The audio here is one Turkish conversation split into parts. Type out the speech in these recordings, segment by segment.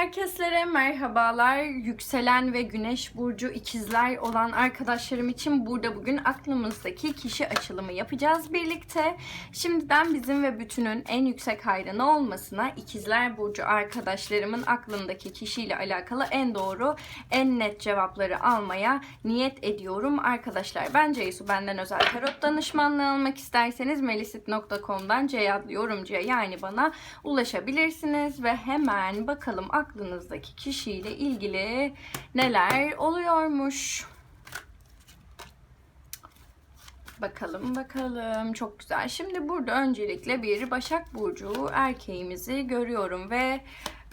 Herkeslere merhabalar. Yükselen ve güneş burcu ikizler olan arkadaşlarım için burada bugün aklımızdaki kişi açılımı yapacağız birlikte. Şimdiden bizim ve bütünün en yüksek hayranı olmasına ikizler burcu arkadaşlarımın aklındaki kişiyle alakalı en doğru, en net cevapları almaya niyet ediyorum arkadaşlar. Ben Ceysu benden özel tarot danışmanlığı almak isterseniz melisit.com'dan C adlı yorumcuya yani bana ulaşabilirsiniz ve hemen bakalım aklınızdaki kişiyle ilgili neler oluyormuş. Bakalım bakalım çok güzel. Şimdi burada öncelikle bir Başak Burcu erkeğimizi görüyorum ve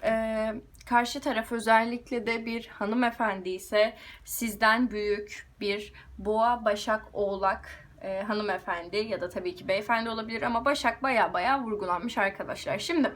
e, karşı taraf özellikle de bir hanımefendi ise sizden büyük bir boğa, başak, oğlak e, hanımefendi ya da tabii ki beyefendi olabilir ama Başak baya baya vurgulanmış arkadaşlar. Şimdi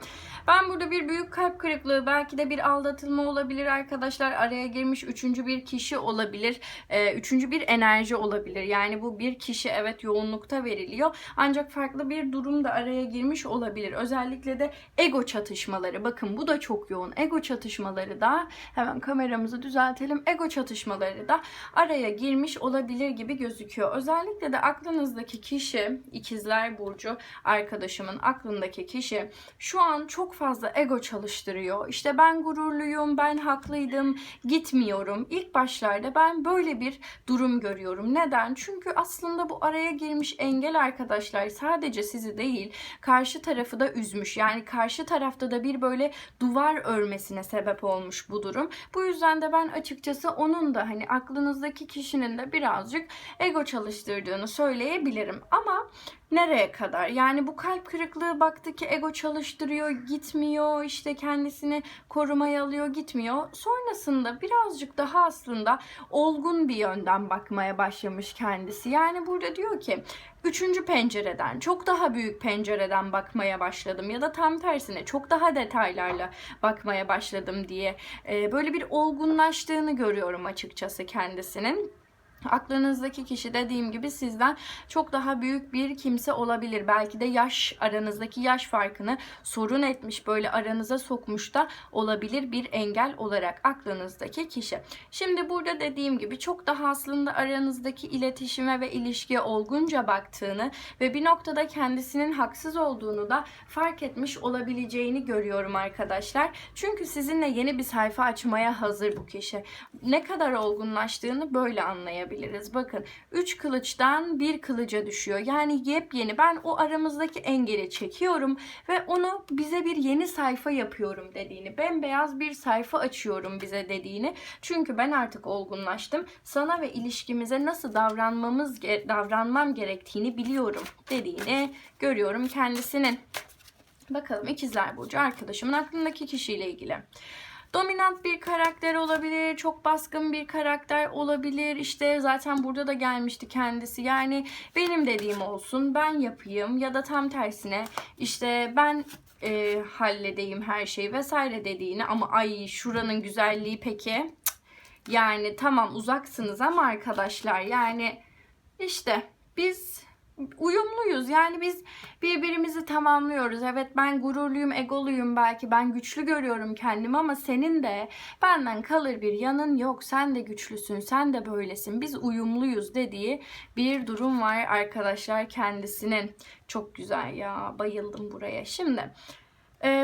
ben burada bir büyük kalp kırıklığı belki de bir aldatılma olabilir arkadaşlar. Araya girmiş üçüncü bir kişi olabilir. E, üçüncü bir enerji olabilir. Yani bu bir kişi evet yoğunlukta veriliyor. Ancak farklı bir durum da araya girmiş olabilir. Özellikle de ego çatışmaları. Bakın bu da çok yoğun. Ego çatışmaları da hemen kameramızı düzeltelim. Ego çatışmaları da araya girmiş olabilir gibi gözüküyor. Özellikle de aklınızdaki kişi, ikizler burcu arkadaşımın aklındaki kişi şu an çok fazla ego çalıştırıyor. İşte ben gururluyum, ben haklıydım, gitmiyorum. İlk başlarda ben böyle bir durum görüyorum. Neden? Çünkü aslında bu araya girmiş engel arkadaşlar sadece sizi değil, karşı tarafı da üzmüş. Yani karşı tarafta da bir böyle duvar örmesine sebep olmuş bu durum. Bu yüzden de ben açıkçası onun da hani aklınızdaki kişinin de birazcık ego çalıştırdığını söyleyebilirim. Ama nereye kadar? Yani bu kalp kırıklığı baktı ki ego çalıştırıyor, gitmiyor, işte kendisini korumaya alıyor, gitmiyor. Sonrasında birazcık daha aslında olgun bir yönden bakmaya başlamış kendisi. Yani burada diyor ki üçüncü pencereden, çok daha büyük pencereden bakmaya başladım ya da tam tersine çok daha detaylarla bakmaya başladım diye böyle bir olgunlaştığını görüyorum açıkçası kendisinin. Aklınızdaki kişi dediğim gibi sizden çok daha büyük bir kimse olabilir. Belki de yaş aranızdaki yaş farkını sorun etmiş böyle aranıza sokmuş da olabilir bir engel olarak aklınızdaki kişi. Şimdi burada dediğim gibi çok daha aslında aranızdaki iletişime ve ilişkiye olgunca baktığını ve bir noktada kendisinin haksız olduğunu da fark etmiş olabileceğini görüyorum arkadaşlar. Çünkü sizinle yeni bir sayfa açmaya hazır bu kişi. Ne kadar olgunlaştığını böyle anlayabilirsiniz yapabiliriz. Bakın 3 kılıçtan bir kılıca düşüyor. Yani yepyeni ben o aramızdaki engeli çekiyorum ve onu bize bir yeni sayfa yapıyorum dediğini. Bembeyaz bir sayfa açıyorum bize dediğini. Çünkü ben artık olgunlaştım. Sana ve ilişkimize nasıl davranmamız davranmam gerektiğini biliyorum dediğini görüyorum kendisinin. Bakalım ikizler burcu arkadaşımın aklındaki kişiyle ilgili. Dominant bir karakter olabilir, çok baskın bir karakter olabilir. İşte zaten burada da gelmişti kendisi. Yani benim dediğim olsun, ben yapayım ya da tam tersine işte ben e, halledeyim her şeyi vesaire dediğini ama ay şuranın güzelliği peki. Yani tamam uzaksınız ama arkadaşlar yani işte biz uyumluyuz. Yani biz birbirimizi tamamlıyoruz. Evet ben gururluyum, egoluyum belki. Ben güçlü görüyorum kendimi ama senin de benden kalır bir yanın yok. Sen de güçlüsün, sen de böylesin. Biz uyumluyuz dediği bir durum var arkadaşlar kendisinin. Çok güzel ya. Bayıldım buraya. Şimdi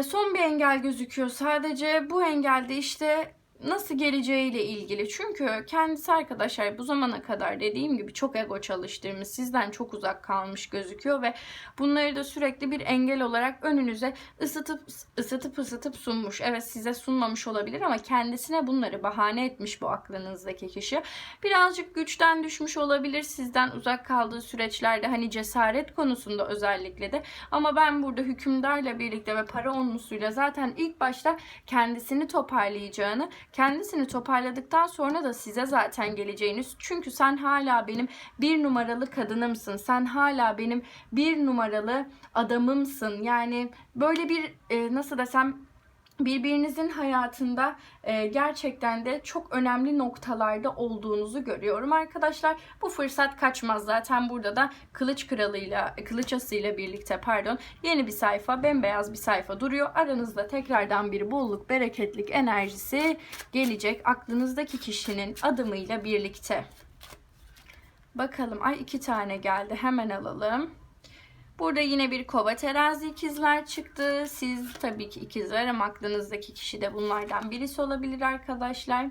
son bir engel gözüküyor. Sadece bu engelde işte nasıl geleceğiyle ilgili. Çünkü kendisi arkadaşlar bu zamana kadar dediğim gibi çok ego çalıştırmış, sizden çok uzak kalmış gözüküyor ve bunları da sürekli bir engel olarak önünüze ısıtıp ısıtıp ısıtıp sunmuş. Evet size sunmamış olabilir ama kendisine bunları bahane etmiş bu aklınızdaki kişi. Birazcık güçten düşmüş olabilir sizden uzak kaldığı süreçlerde hani cesaret konusunda özellikle de ama ben burada hükümdarla birlikte ve para onlusuyla zaten ilk başta kendisini toparlayacağını Kendisini toparladıktan sonra da size zaten geleceğiniz. Çünkü sen hala benim bir numaralı kadınımsın. Sen hala benim bir numaralı adamımsın. Yani böyle bir e, nasıl desem birbirinizin hayatında e, gerçekten de çok önemli noktalarda olduğunuzu görüyorum arkadaşlar. Bu fırsat kaçmaz. Zaten burada da kılıç kralıyla, kılıç asıyla birlikte pardon yeni bir sayfa, bembeyaz bir sayfa duruyor. Aranızda tekrardan bir bolluk, bereketlik enerjisi gelecek aklınızdaki kişinin adımıyla birlikte. Bakalım. Ay iki tane geldi. Hemen alalım. Burada yine bir kova terazi ikizler çıktı. Siz tabii ki ikizler ama aklınızdaki kişi de bunlardan birisi olabilir arkadaşlar.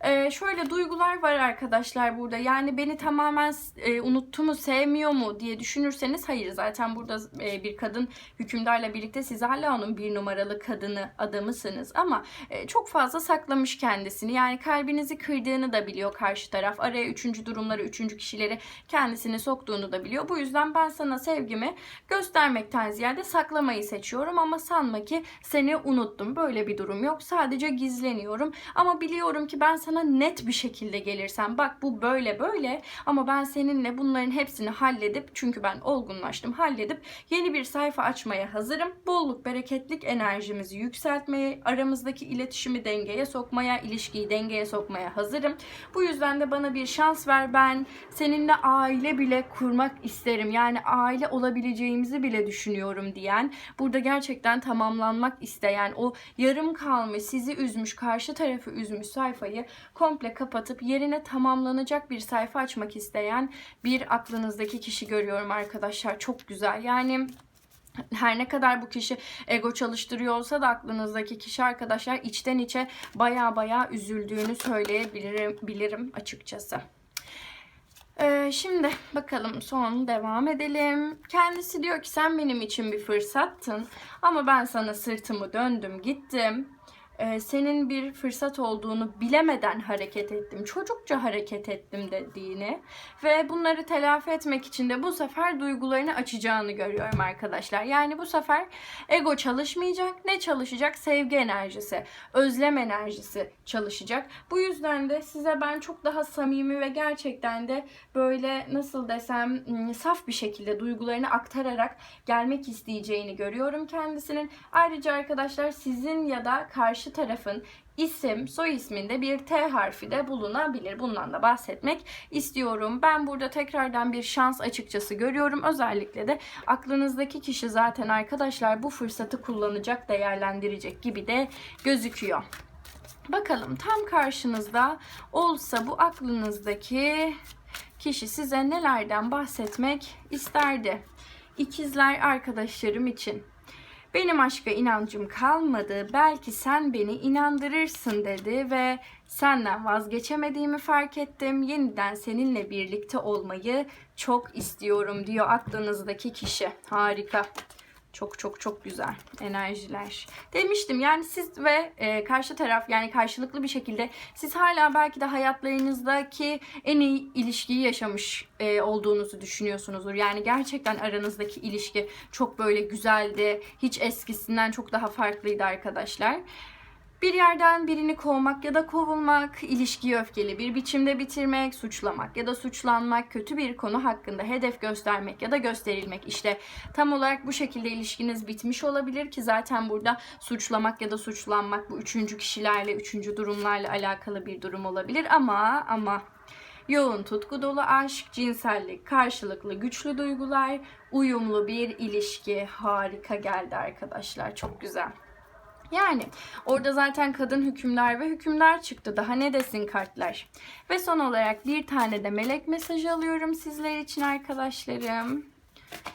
Ee, şöyle duygular var arkadaşlar burada. Yani beni tamamen e, unuttu mu, sevmiyor mu diye düşünürseniz hayır. Zaten burada e, bir kadın hükümdarla birlikte siz hala onun bir numaralı kadını, adamısınız. Ama e, çok fazla saklamış kendisini. Yani kalbinizi kırdığını da biliyor karşı taraf. Araya üçüncü durumları, üçüncü kişileri kendisini soktuğunu da biliyor. Bu yüzden ben sana sevgimi göstermekten ziyade saklamayı seçiyorum. Ama sanma ki seni unuttum. Böyle bir durum yok. Sadece gizleniyorum. Ama biliyorum ki ben sana net bir şekilde gelirsem bak bu böyle böyle ama ben seninle bunların hepsini halledip çünkü ben olgunlaştım halledip yeni bir sayfa açmaya hazırım. Bolluk bereketlik enerjimizi yükseltmeye, aramızdaki iletişimi dengeye sokmaya, ilişkiyi dengeye sokmaya hazırım. Bu yüzden de bana bir şans ver ben seninle aile bile kurmak isterim. Yani aile olabileceğimizi bile düşünüyorum diyen, burada gerçekten tamamlanmak isteyen, o yarım kalmış, sizi üzmüş, karşı tarafı üzmüş sayfayı komple kapatıp yerine tamamlanacak bir sayfa açmak isteyen bir aklınızdaki kişi görüyorum arkadaşlar. Çok güzel. Yani her ne kadar bu kişi ego çalıştırıyor olsa da aklınızdaki kişi arkadaşlar içten içe baya baya üzüldüğünü söyleyebilirim bilirim açıkçası. Ee, şimdi bakalım son devam edelim. Kendisi diyor ki sen benim için bir fırsattın ama ben sana sırtımı döndüm gittim e, senin bir fırsat olduğunu bilemeden hareket ettim. Çocukça hareket ettim dediğini ve bunları telafi etmek için de bu sefer duygularını açacağını görüyorum arkadaşlar. Yani bu sefer ego çalışmayacak. Ne çalışacak? Sevgi enerjisi, özlem enerjisi çalışacak. Bu yüzden de size ben çok daha samimi ve gerçekten de böyle nasıl desem saf bir şekilde duygularını aktararak gelmek isteyeceğini görüyorum kendisinin. Ayrıca arkadaşlar sizin ya da karşı karşı tarafın isim, soy isminde bir T harfi de bulunabilir. Bundan da bahsetmek istiyorum. Ben burada tekrardan bir şans açıkçası görüyorum. Özellikle de aklınızdaki kişi zaten arkadaşlar bu fırsatı kullanacak, değerlendirecek gibi de gözüküyor. Bakalım tam karşınızda olsa bu aklınızdaki kişi size nelerden bahsetmek isterdi? İkizler arkadaşlarım için benim aşka inancım kalmadı. Belki sen beni inandırırsın dedi ve senden vazgeçemediğimi fark ettim. Yeniden seninle birlikte olmayı çok istiyorum diyor aklınızdaki kişi. Harika. Çok çok çok güzel enerjiler. Demiştim yani siz ve e, karşı taraf yani karşılıklı bir şekilde siz hala belki de hayatlarınızdaki en iyi ilişkiyi yaşamış e, olduğunuzu düşünüyorsunuzdur. Yani gerçekten aranızdaki ilişki çok böyle güzeldi. Hiç eskisinden çok daha farklıydı arkadaşlar. Bir yerden birini kovmak ya da kovulmak, ilişkiyi öfkeli bir biçimde bitirmek, suçlamak ya da suçlanmak, kötü bir konu hakkında hedef göstermek ya da gösterilmek. İşte tam olarak bu şekilde ilişkiniz bitmiş olabilir ki zaten burada suçlamak ya da suçlanmak bu üçüncü kişilerle, üçüncü durumlarla alakalı bir durum olabilir ama ama yoğun tutku dolu aşk, cinsellik, karşılıklı güçlü duygular, uyumlu bir ilişki harika geldi arkadaşlar. Çok güzel. Yani orada zaten kadın hükümler ve hükümler çıktı. Daha ne desin kartlar. Ve son olarak bir tane de melek mesajı alıyorum sizler için arkadaşlarım.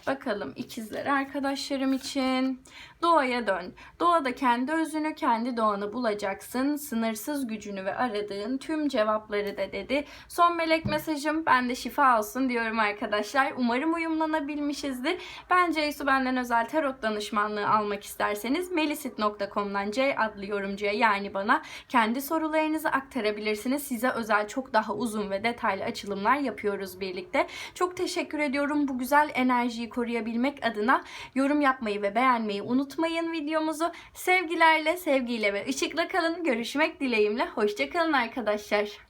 Bakalım ikizler arkadaşlarım için. Doğaya dön. Doğada kendi özünü, kendi doğanı bulacaksın. Sınırsız gücünü ve aradığın tüm cevapları da dedi. Son melek mesajım ben de şifa olsun diyorum arkadaşlar. Umarım uyumlanabilmişizdir. Ben Ceysu benden özel tarot danışmanlığı almak isterseniz melisit.com'dan C adlı yorumcuya yani bana kendi sorularınızı aktarabilirsiniz. Size özel çok daha uzun ve detaylı açılımlar yapıyoruz birlikte. Çok teşekkür ediyorum bu güzel enerjiyi koruyabilmek adına yorum yapmayı ve beğenmeyi unutmayın unutmayın videomuzu. Sevgilerle, sevgiyle ve ışıkla kalın. Görüşmek dileğimle. Hoşçakalın arkadaşlar.